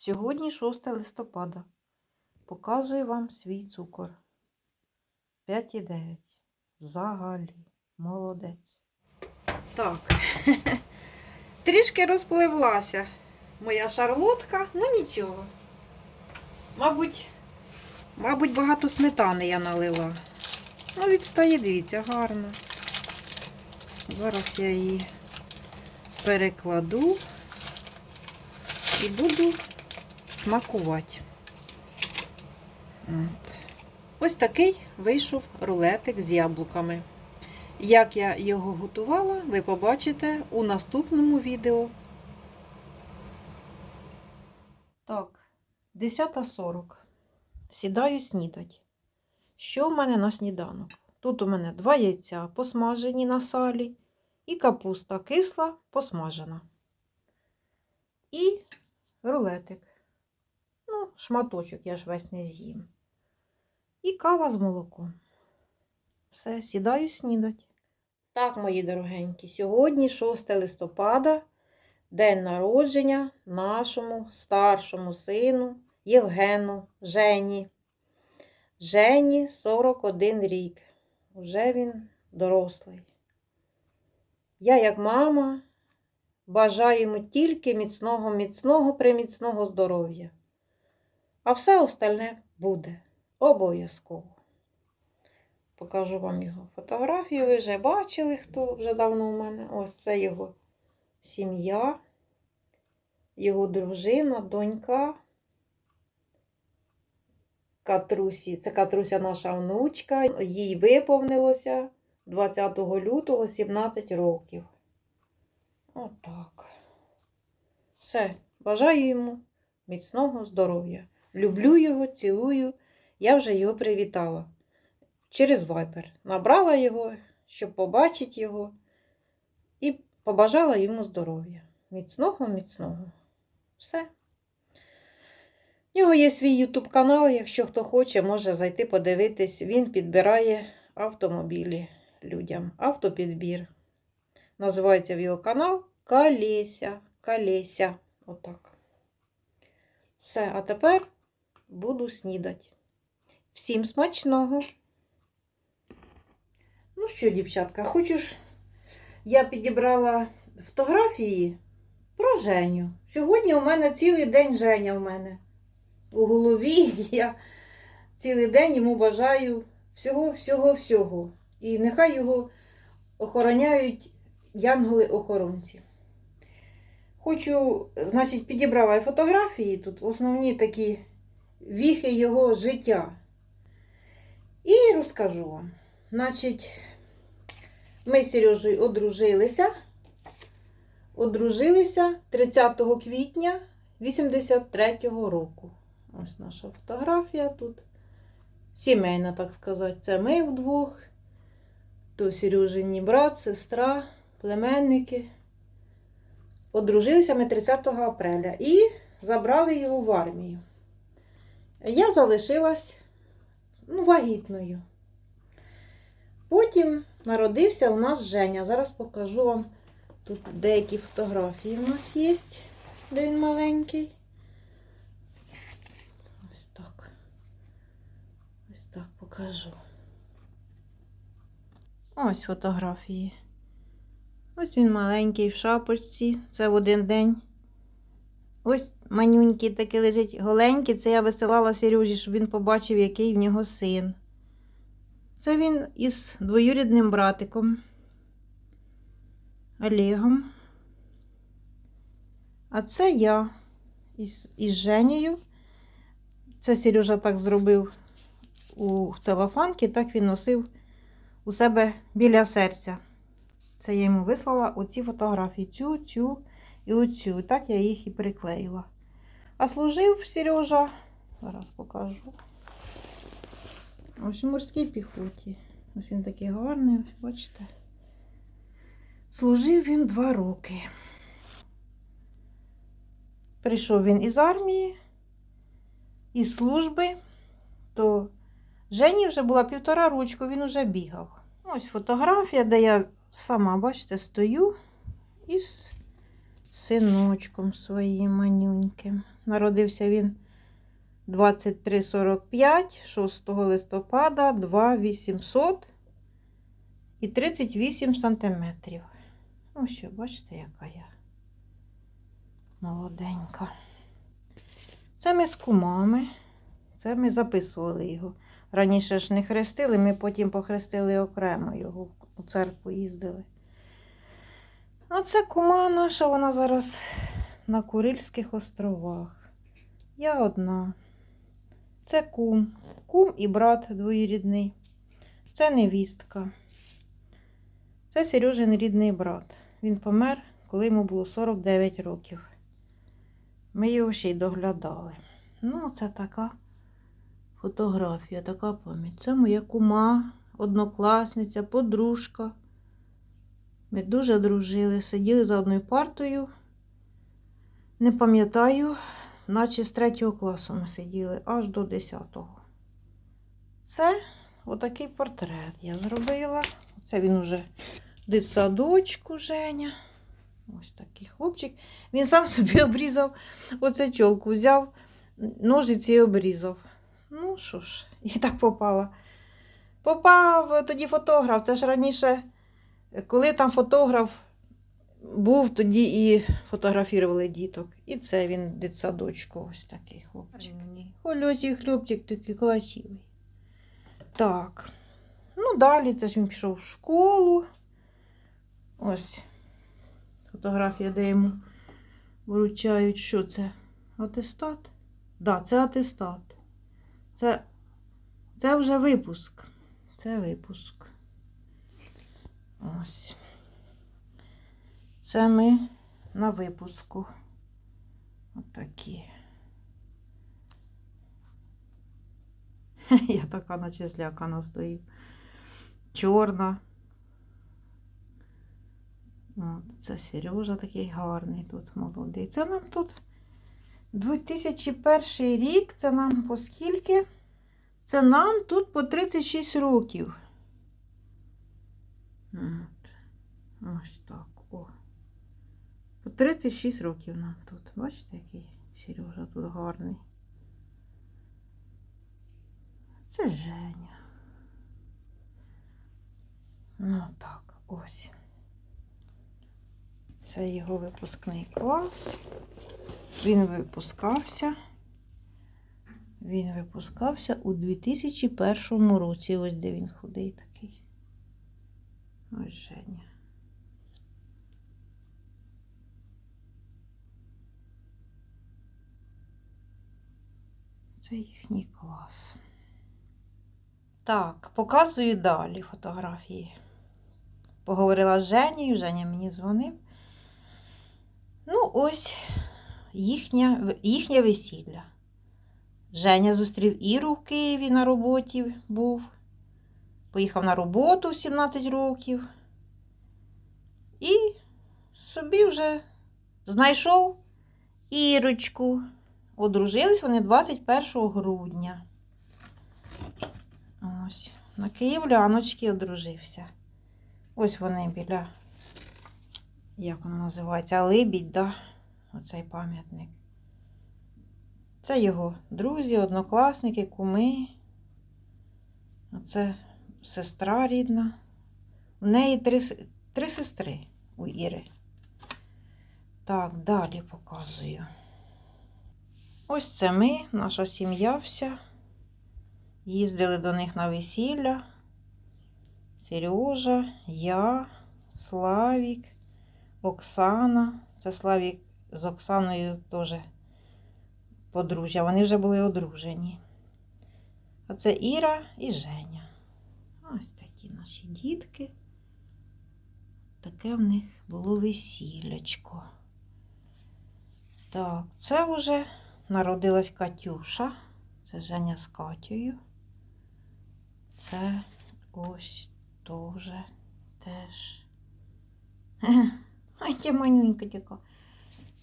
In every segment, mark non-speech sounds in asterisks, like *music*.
Сьогодні 6 листопада. Показую вам свій цукор. 5,9. Взагалі. Молодець. Так. *laughs* Трішки розпливлася моя шарлотка, ну нічого. Мабуть, мабуть, багато сметани я налила. Ну, відстає, дивіться, гарно. Зараз я її перекладу і буду смакувати. От. Ось такий вийшов рулетик з яблуками. Як я його готувала, ви побачите у наступному відео. Так, 10.40. Сідаю снідать. Що в мене на сніданок? Тут у мене два яйця посмажені на салі і капуста кисла посмажена. І рулетик. Шматочок я ж весь не з'їм. І кава з молоком. Все, сідаю снідать. Так, мої дорогенькі, сьогодні 6 листопада, день народження нашому старшому сину Євгену Жені. Жені 41 рік. Уже він дорослий. Я, як мама, бажаю йому тільки міцного, міцного, приміцного здоров'я. А все остальне буде обов'язково. Покажу вам його фотографію. Ви вже бачили, хто вже давно у мене. Ось це його сім'я, його дружина, донька. Катрусі. Це Катруся наша внучка. Їй виповнилося 20 лютого 17 років. Отак. Все. Бажаю йому міцного здоров'я. Люблю його, цілую. Я вже його привітала через Viber. Набрала його, щоб побачити його, і побажала йому здоров'я. Міцного, міцного. Все. У нього є свій YouTube канал, якщо хто хоче, може зайти подивитись. Він підбирає автомобілі людям. Автопідбір. Називається в його канал Калеся. Калеся. Отак. Все, а тепер буду снідати. Всім смачного! Ну що, дівчатка, хочеш, я підібрала фотографії про Женю. Сьогодні у мене цілий день Женя в мене. У голові *laughs* я цілий день йому бажаю всього, всього, всього. І нехай його охороняють янголи-охоронці. Хочу, значить, підібрала фотографії тут, основні такі віхи його життя. І розкажу вам. Значить, ми з Сережею одружилися. Одружилися 30 квітня 83-го року. Ось наша фотографія тут. Сімейна, так сказати. Це ми вдвох. То Сережині брат, сестра, племенники. Одружилися ми 30 апреля і забрали його в армію. Я залишилась ну, вагітною. Потім народився у нас Женя. Зараз покажу вам тут деякі фотографії у нас є, де він маленький. Ось так. Ось так покажу. Ось фотографії. Ось він маленький в шапочці. Це в один день. Ось манюнький такий лежить голенький. Це я висилала Сережі, щоб він побачив, який в нього син. Це він із двоюрідним братиком Олегом. А це я із, із Женєю. Це Сережа так зробив у целофанки, так він носив у себе біля серця. Це я йому вислала оці фотографії. Цю, цю і оцю. Так я їх і приклеїла. А служив Сережа, зараз покажу. Ось у морській піхоті. Ось він такий гарний, бачите. Служив він два роки. Прийшов він із армії, із служби, то Жені вже була півтора ручку, він уже бігав. Ось фотографія, де я сама, бачите, стою із синочком своїм манюньким. Народився він 2345, 6 листопада, 2800 і 38 сантиметрів. Ось, що, бачите, яка я молоденька. Це ми з кумами. Це ми записували його. Раніше ж не хрестили, ми потім похрестили окремо його, у церкву їздили. А це кума наша, вона зараз на Курильських островах. Я одна. Це кум. Кум і брат двоюрідний. Це невістка. Це Сережин рідний брат. Він помер, коли йому було 49 років. Ми його ще й доглядали. Ну, це така фотографія, така пам'ять. Це моя кума, однокласниця, подружка. Ми дуже дружили, сиділи за одною партою. Не пам'ятаю, наче з третього класу ми сиділи аж до 10-го. Це отакий портрет я зробила. Це він уже дитсадочку Женя. Ось такий хлопчик. Він сам *laughs* собі обрізав оце чолку, взяв ножиці і обрізав. Ну що ж, і так попала. Попав тоді фотограф. Це ж раніше, коли там фотограф був, тоді і фотографували діток. І це він дитсадочку, ось такий хлопчик. Хольосій хлопчик такий красивий. Так. Ну, далі це ж він пішов в школу. Ось фотографія, де йому вручають, що це? Атестат? Так, да, це атестат. Це, це вже випуск. Це випуск. Ось. Це ми на випуску. Отакі. *laughs* Я така, наче злякана стою. Чорна. От, це Сережа такий гарний тут молодий. Це нам тут 2001 рік, це нам по скільки? Це нам тут по 36 років. От. Ось так. О. По 36 років нам тут. Бачите, який Сережа тут гарний. Це Женя. Ну так, ось. Це його випускний клас. Він випускався. Він випускався у 2001 році. Ось де він худий такий. Ось Женя. Це їхній клас. Так, показую далі фотографії. Поговорила з Женєю, Женя мені дзвонив. Ну, ось їхня, їхнє весілля. Женя зустрів Іру в Києві на роботі був. Поїхав на роботу в 17 років. І собі вже знайшов Ірочку. Одружились вони 21 грудня. Ось, на Київляночки одружився. Ось вони біля, як воно називається, Либідь, да? Оцей пам'ятник. Це його друзі, однокласники, куми. Оце сестра рідна. У неї три, три сестри у Іри. Так, далі показую. Ось це ми, наша сім'я вся. Їздили до них на весілля. Сережа, я, Славік, Оксана. Це Славік з Оксаною теж подружжя. Вони вже були одружені. А це Іра і Женя. Ось такі наші дітки. Таке в них було весіллячко. Так, це вже народилась Катюша. Це Женя з Катєю. Це ось теж теж. *laughs* Ай, ти манюнька така.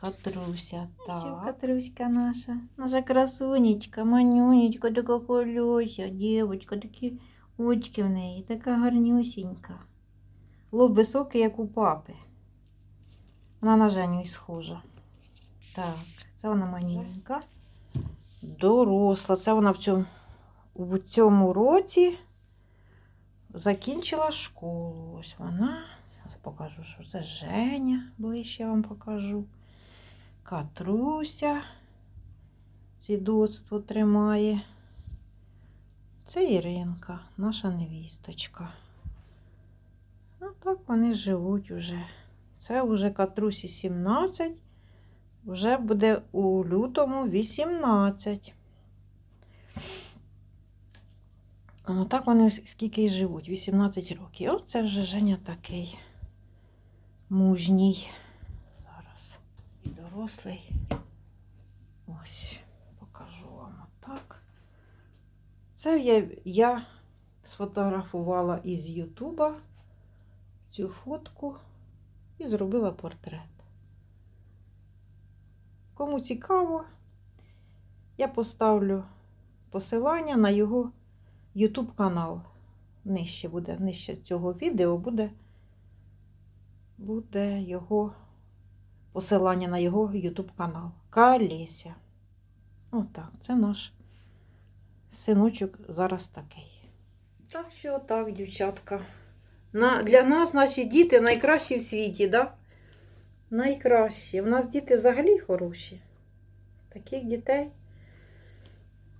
Катруся, так. Катруська наша. Наша красунечка, манюнечка, така колюся, дівочка, такі очки в неї, така гарнюсінька. Лоб високий, як у папи. Вона на Женю і схожа. Так, це вона маленька. Доросла. Це вона в цьому, в цьому році закінчила школу. Ось вона. Зараз покажу, що це Женя. Ближче я вам покажу. Катруся. Свідоцтво тримає. Це Іринка, наша невісточка. Ну так вони живуть уже. Це вже Катрусі 17, вже буде у лютому 18. Ну, так вони скільки і живуть, 18 років. Оце вже Женя такий мужній. Зараз і дорослий. Ось, покажу вам отак. Це я, я сфотографувала із Ютуба цю фотку і зробила портрет. Кому цікаво, я поставлю посилання на його YouTube канал. Нижче буде, нижче цього відео буде, буде його посилання на його YouTube канал. Калеся. Отак, це наш синочок зараз такий. Так що так, дівчатка. На, для нас наші діти найкращі в світі, да? Найкращі. У нас діти взагалі хороші. Таких дітей.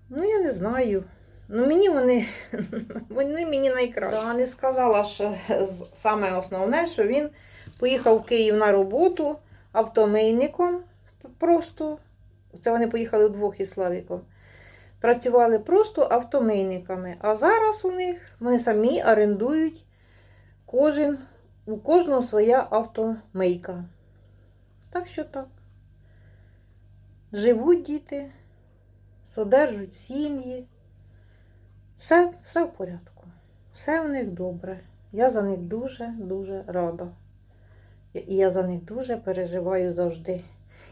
Ну, я не знаю. Ну, мені вони, *laughs* вони мені найкращі. Да, не сказала, що саме основне, що він поїхав в Київ на роботу автомийником. Просто. Це вони поїхали вдвох із Славіком. Працювали просто автомийниками. А зараз у них вони самі орендують кожен, у кожного своя автомийка. Так що так. Живуть діти, содержать сім'ї. Все, все в порядку. Все в них добре. Я за них дуже-дуже рада. І я за них дуже переживаю завжди.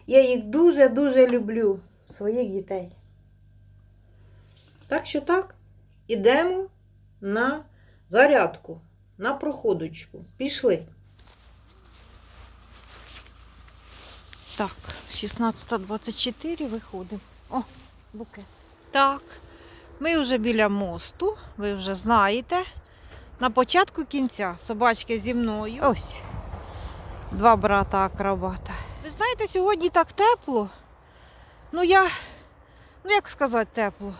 Я їх дуже-дуже люблю, своїх дітей. Так що так, ідемо на зарядку, на проходочку. Пішли. Так, 16.24 виходимо. О, букет. Так, ми вже біля мосту, ви вже знаєте. На початку кінця собачки зі мною. Ось. Два брата акробата. Ви знаєте, сьогодні так тепло. Ну я, ну як сказати тепло?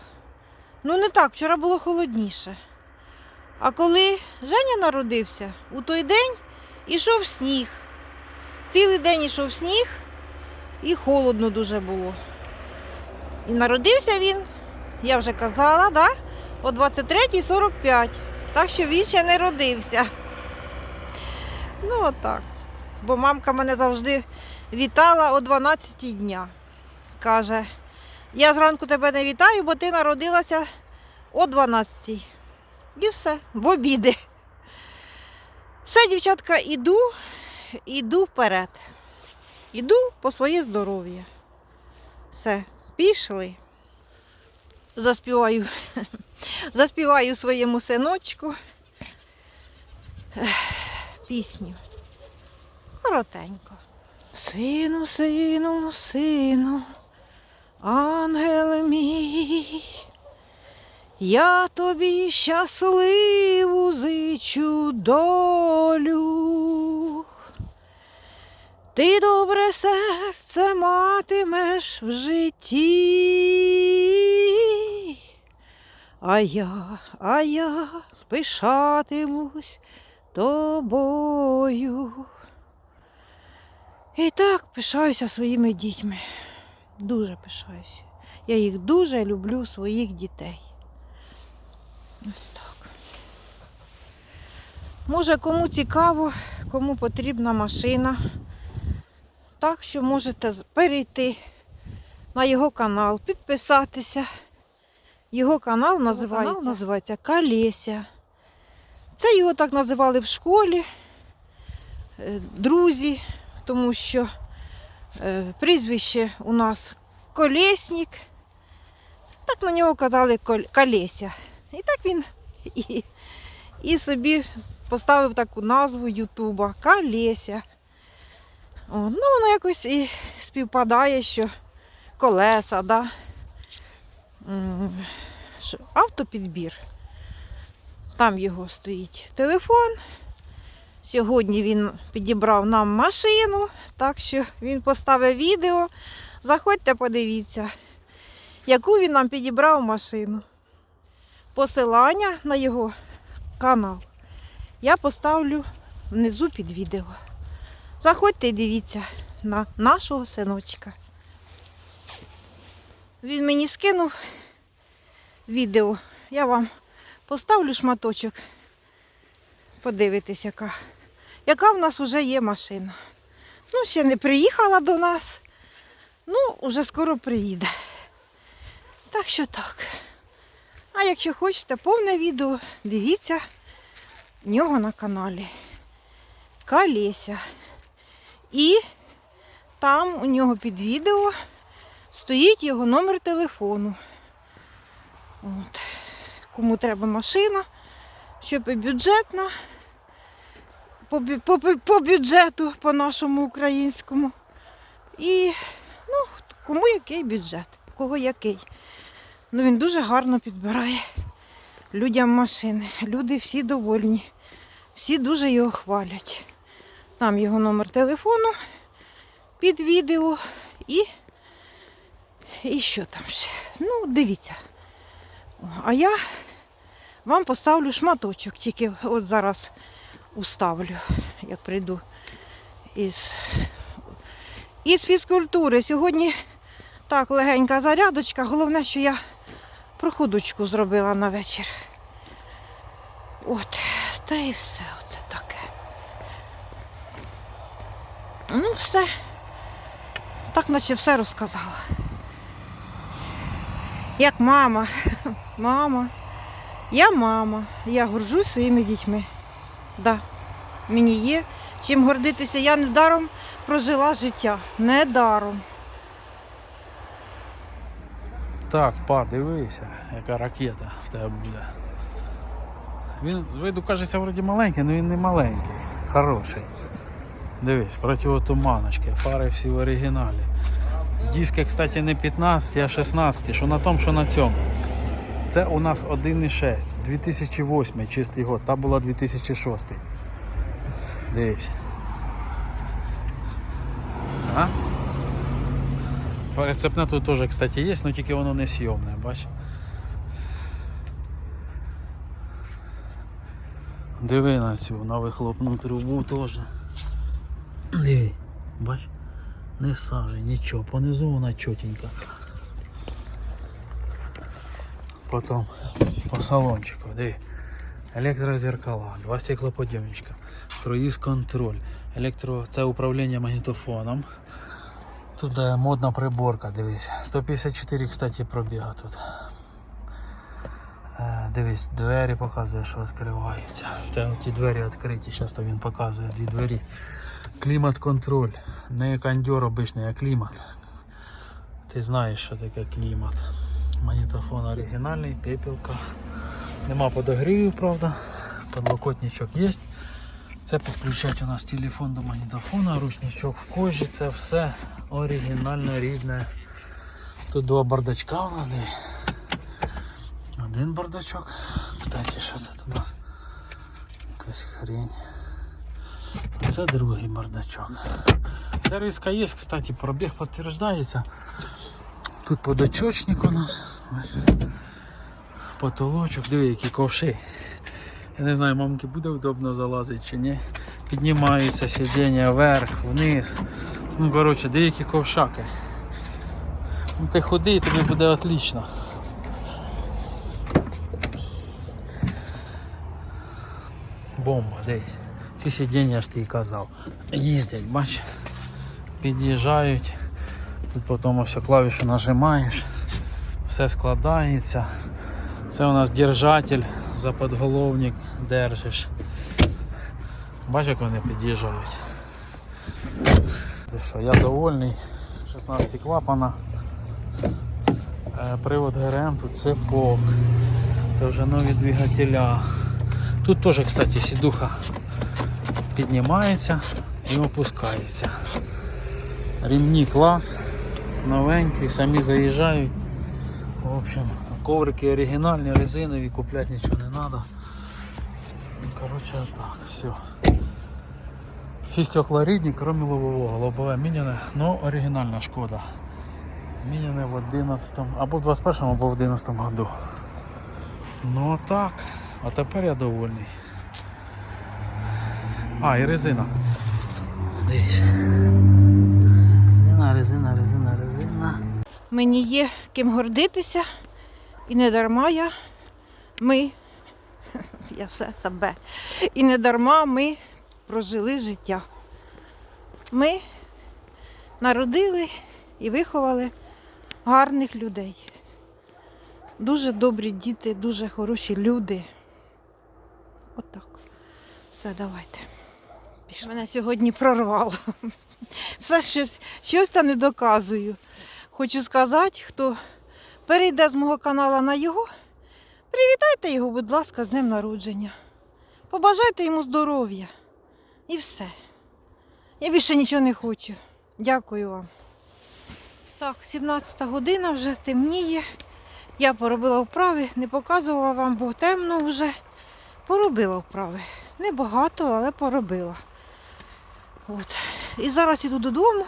Ну не так, вчора було холодніше. А коли Женя народився, у той день ішов сніг. Цілий день ішов сніг і холодно дуже було. І народився він, я вже казала, да? о 23.45. Так що він ще не родився. Ну, отак. Бо мамка мене завжди вітала о 12 дня. Каже, я зранку тебе не вітаю, бо ти народилася о 12. І все, в обіди. Все, дівчатка, іду, іду вперед. Іду по своє здоров'я. Все, пішли. Заспіваю, заспіваю своєму синочку пісню. Коротенько. Сину, сину, сину, ангел мій, я тобі щасливу зичу долю. Ти добре серце матимеш в житті, а я, а я пишатимусь тобою. І так пишаюся своїми дітьми. Дуже пишаюся. Я їх дуже люблю, своїх дітей. Ось так. Може, кому цікаво, кому потрібна машина. Так що можете перейти на його канал, підписатися. Його канал називається, канал називається Калеся. Це його так називали в школі. е, Друзі, тому що прізвище у нас Колєснік. Так на нього казали Калеся. І так він і, і собі поставив таку назву Ютуба Калеся. О, ну, воно якось і співпадає, що колеса, да? Автопідбір. Там його стоїть телефон. Сьогодні він підібрав нам машину, так що він поставив відео. Заходьте, подивіться, яку він нам підібрав машину. Посилання на його канал я поставлю внизу під відео. Заходьте і дивіться на нашого синочка. Він мені скинув відео. Я вам поставлю шматочок. Подивитись, яка. Яка в нас вже є машина. Ну, ще не приїхала до нас. Ну, вже скоро приїде. Так що так. А якщо хочете повне відео, дивіться в нього на каналі. Калеся. І там у нього під відео стоїть його номер телефону. От. Кому треба машина, щоб і бюджетна, по, по, по бюджету, по нашому українському. І ну, кому який бюджет, кого який. Ну він дуже гарно підбирає людям машини. Люди всі довольні, всі дуже його хвалять. Там його номер телефону під відео і, і що там ще. Ну, дивіться. А я вам поставлю шматочок, тільки от зараз уставлю, як прийду із, із фізкультури. Сьогодні так легенька зарядочка. Головне, що я проходочку зробила на вечір. От, та і все, оце таке. Ну, все. Так наче все розказала. Як мама. *laughs* Мама. Я мама. Я горжусь своїми дітьми. Да. Мені є чим гордитися. Я недаром прожила життя. Недаром. Так, па, дивися, яка ракета в тебе буде. Він з виду кажеться вроді маленький, але він не маленький. Хороший. Дивись, противотуманочки, фари всі в оригіналі. Диски, кстати, не 15, а 16. Що на тому, що на цьому. Це у нас 1,6. 2008 чистий год, та була 2006. Дивись. А? Рецептне тут теж, кстати, є, але тільки воно не сйомне, бач. Диви на цю, на вихлопну трубу теж. Диви, бач, не сажи, нічого, понизу вона чотенька. Потім по салончику, диви. Електрозеркала, два стеклоподйомничка, круїз контроль, електро... це управління магнітофоном. Тут е, модна приборка, дивись. 154, кстати, пробіга тут. Е, Дивись, двері показує, що відкриваються. Це ті двері відкриті, зараз він показує дві двері. Клімат-контроль. Не кондьор обичний, а клімат. Ти знаєш, що таке клімат. Магнітофон оригінальний, пепілка. Нема подогрівів, правда. Подлокотничок є. Це підключать у нас телефон до магнітофона, ручничок в кожі, це все оригінально рідне. Тут два бардачка у нас. Один бардачок. Кстати, що тут у нас? Якась хрень. Це другий бардачок. Сервіска є, кстати, пробіг підтверджується. Тут подочочник у нас. Потолочок, диви, які ковши. Я не знаю, мамки буде вдобно залазити чи ні. Піднімаються сидіння вверх, вниз. Ну, коротше, деякі ковшаки. Ну, ти ходи і тобі буде отлично. Бомба, десь. Ці сидіння ж ти і казав. Їздять, бач. Під'їжджають. Тут потім ось клавішу нажимаєш, все складається. Це у нас держатель за подголовник держиш. Бачиш, як вони під'їжджають. Що, я довольний. 16 клапана. Е, Привод ГРМ, тут цепок. Це вже нові двигателя. Тут теж, кстати, сідуха піднімається і опускається. Рівні клас, новенькі, самі заїжджають. В общем, коврики оригінальні, резинові, купляти нічого не треба. Коротше, так, все. Всі стекла рідні, крім лобового. Лобове міняне, но оригінальна шкода. Міняне в 11 або в 21 або в 11 году. Ну так. А тепер я довольний. А, і резина. Дивись. Резина, резина, резина. Мені є ким гордитися, і не дарма я ми, *laughs* я все себе, і не дарма ми прожили життя. Ми народили і виховали гарних людей. Дуже добрі діти, дуже хороші люди. Отак. Все, давайте. Пішли. Мене сьогодні прорвало. Все щось, щось та не доказую. Хочу сказати, хто перейде з мого каналу на його, привітайте його, будь ласка, з днем народження. Побажайте йому здоров'я. І все. Я більше нічого не хочу. Дякую вам. Так, 17 година вже темніє. Я поробила вправи, не показувала вам, бо темно вже. Поробила вправи. Небагато, але поробила. От. І зараз іду додому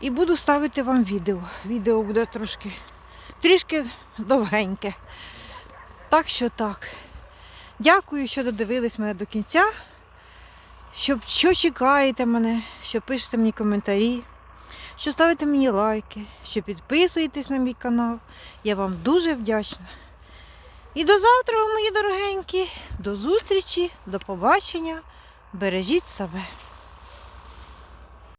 і буду ставити вам відео. Відео буде трошки трішки довгеньке. Так що так. Дякую, що додивились мене до кінця. Що, що чекаєте мене, що пишете мені коментарі, що ставите мені лайки, що підписуєтесь на мій канал. Я вам дуже вдячна. І до завтра, мої дорогенькі. До зустрічі, до побачення. Бережіть себе.